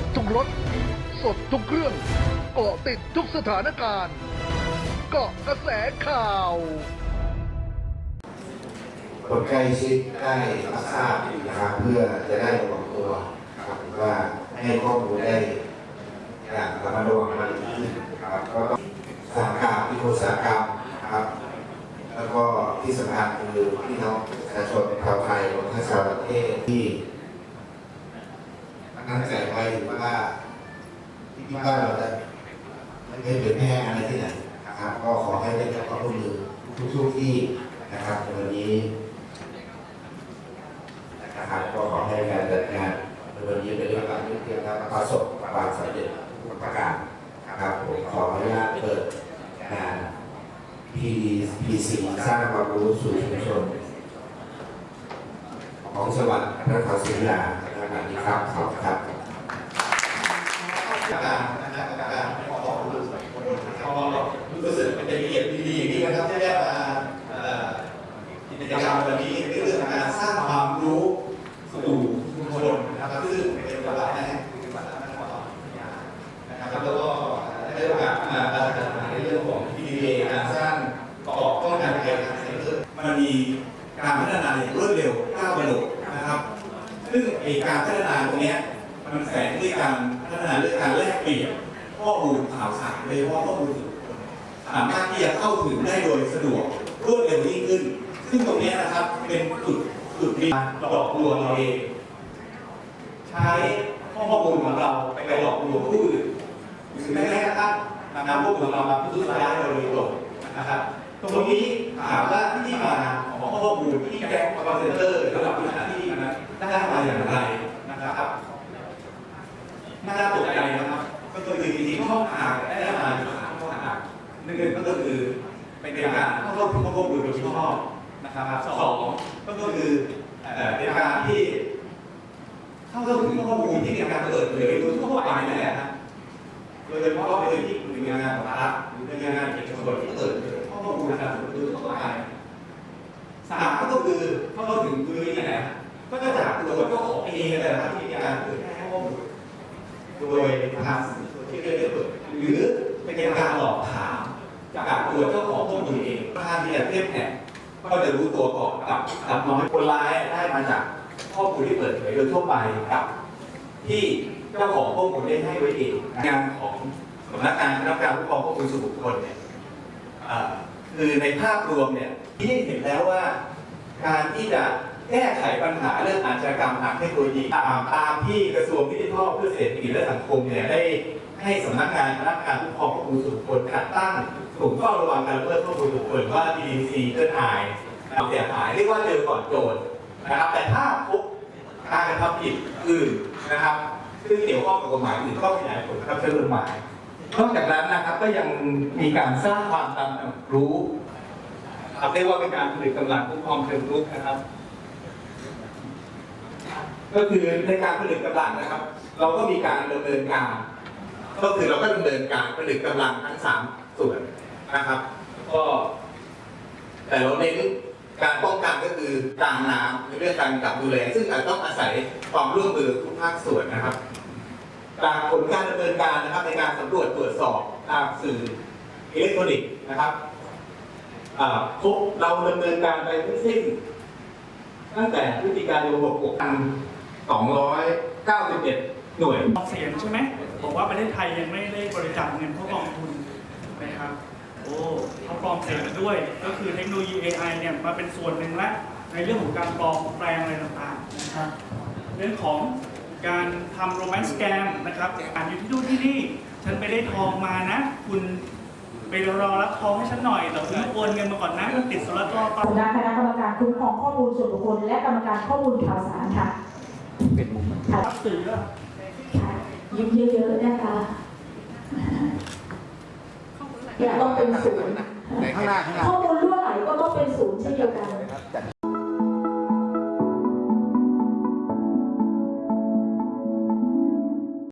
บทุกรถ สดทุกเครื่องเกาะติดทุกสถานการณ์ เกาะกระแสข่าว คนใกล้ชิดได้รับทราบนะครับเพื่อจะได้ระวังตัวครับว่าให้ข้อมูลได้อย่างระมัดระวังมากขึ้นครับก็ต้องสาหกรรมที่โฆษกรรมครับ แล้วก็ที่สำคัญคือพี่น้องประชาชนชาวไทยรวมทั้งชาวประเทศที่ ตั้งใจไว้ว่าที่บ้านเราจะไม่ได้เผยแพร่อะไรที่ไหนนะครับ ก็ขอให้ได้รับความร่วมมือทุกๆที่นะครับในวันนี้นะครับก็ขอให้การจัดงานในวันนี้เป็นเรื่องการยุ่งเกี่ยวกับประสบความสำเร็จทุกประการครับผมขออนุญาตเปิดงาน PDPC สร้างความรู้สู่ชุมชนของจังหวัดพระนครศรีอยุธยาในวันนี้ครับขอบคุณครับ การนะครับการขอขอบคุณขอรู้สึกเป็นเกียรติดีๆที่นะครับที่ได้มาเอ่อกิจกรรมวันนี้เป็นเรื่องของการสร้างความรู้สู่ชุมชนนะครับซึ่งเป็นจังหวัดแรกคือจังหวัดนครศรีอยุธยานะครับแล้วก็ได้โอกาสมาประชาสัมพันธ์ในเรื่องของ PDA การสร้างเกาะป้องกันภัยทางไซเบอร์มันมีการพัฒนาอย่างรวดเร็วก้าวกระโดดนะครับ ซึ่งไอการพัฒนาตรงนี้ มันแฝงด้วยการพัฒนาเรื่องการแลกเปลี่ยนข้อมูลข่าวสารโดยเฉพาะข้อมูลส่วนบุคคลสามารถที่จะเข้าถึงได้โดยสะดวกรวดเร็วยิ่งขึ้น ซึ่งตรงนี้นะครับเป็นจุดจุดดีหลอกลวงเราเอง ใช้ข้อมูลของเราไปหลอกลวงผู้อื่นหรือแม้กระทั่งนำข้อมูลของเรามาประทุษร้ายเราโดยตรงนะครับตรงนี้ถามว่าที่มาของข้อมูลที่แก๊งคอร์เซนเตอร์ระดับวิชาที่นั้นได้มาอย่างไรนะครับ น่าตกใจนะครับ ก็คือจริงๆช่องทางได้มาอยู่สามช่องทาหนึ่งก็คือเป็นการเข้าร่วมข้อมูลโดยชอบนะครับสองก็คือเอ่อเป็นการที่เข้าถึงข้อมูลที่มีการเปิดเผยโดยทั่วไปนั่นแหละครับโดยเฉพาะในที่หน่วยงานของรัฐหรือหน่วยงานเอกชนที่เปิดเผยข้อมูลทางส่วนตัวทั่วไปสามก็คือเข้าถึงพื้นที่ไหนก็จะจากตัวเจ้าของเองนั่นแหละนะครับที่มีการเผยแพร่ข้อมูล โดยทางสื่อโซเชียลเน็ตเวิร์กหรือเป็นการหลอกถามจากตัวเจ้าของข้อมูลเองถ้าที่จะเทียบแผ่ก็จะรู้ตัวก่อนกับกับน้อยคนร้ายได้มาจากข้อมูลที่เปิดเผยโดยทั่วไปกับ ที่เจ้าของข้อมูลได้ให้ไว้เองงานของสำนักงานคณะกรรมการคุ้มครองข้อมูลส่วนบุคคลเนี่ยคือในภาพรวมเนี่ยที่เห็นแล้วว่าการที่จะ แก้ไขปัญหาเรื่องอาชญากรรมทางเทคโนโลยีตามตามที่กระทรวงดิจิทัลเพื่อเศรษฐกิจและสังคมเนี่ยได้ให้สำนักงานคณะกรรมการคุ้มครองข้อมูลส่วนบุคคลจัดตั้งศูนย์เฝ้าระวังการละเมิดข้อมูลส่วนบุคคลว่า DDC เกินหายความเสียหายเรียกว่าเจอก่อนโจรนะครับแต่ถ้าพบการกระทำผิดอื่นนะครับซึ่งเกี่ยวข้องกับกฎหมายอื่นก็ขยายผลครับเชิงกฎหมายนอกจากนั้นนะครับก็ยังมีการสร้างความตระหนักรู้ครับเรียกว่าเป็นการผลิตกำลังคุ้มครองเชิงรุกนะครับ ก็คือในการผลิตกำลังนะครับ เราก็มีการดำเนินการ ก็คือเราก็ดำเนินการผลิตกำลังทั้งสามส่วนนะครับ ก็แต่เราเน้นการป้องกันก็คือกางน้ำในเรื่องการกับดูแล ซึ่งอาจต้องอาศัยความร่วมมือทุกภาคส่วนนะครับจากผลการดำเนินการนะครับ ในการสำรวจตรวจสอบทางสื่ออิเล็กทรอนิกส์นะครับพบเราดำเนินการไปทั้งสิ้นตั้งแต่พฤศจิกายน66พัน 291 หน่วย ออกเสียงใช่ไหมบอกว่าประเทศไทยยังไม่ได้บริจาคเงินเข้ากองทุนนะครับโอ้เขาปลอมเสียงด้วย ก็คือเทคโนโลยี AI เนี่ยมาเป็นส่วนหนึ่งและในเรื่องของการปลอมแปลงอะไรต่างๆนะครับเรื่องของการทำโรแมนต์สแกมนะครับอ่านอยู่ที่นู่นที่นี่ ฉันไปได้ทองมานะ คุณไปรอรับทองให้ฉันหน่อยแต่คุณโอนเงินมาก่อนนะติดโซลาร์จอต่อหัวหน้าคณะกรรมการคุ้มครองข้อมูลส่วนบุคคลและกรรมการข้อมูลข่าวสารค่ะค่ะ รับสื่อค่ะยิ้มเยอะๆนะคะอย่าต้องเป็นศูนย์ข้างหน้าข้างหน้าข้อมูลรั่วไหลก็ต้องเป็นศูนย์เช่นเดียวกัน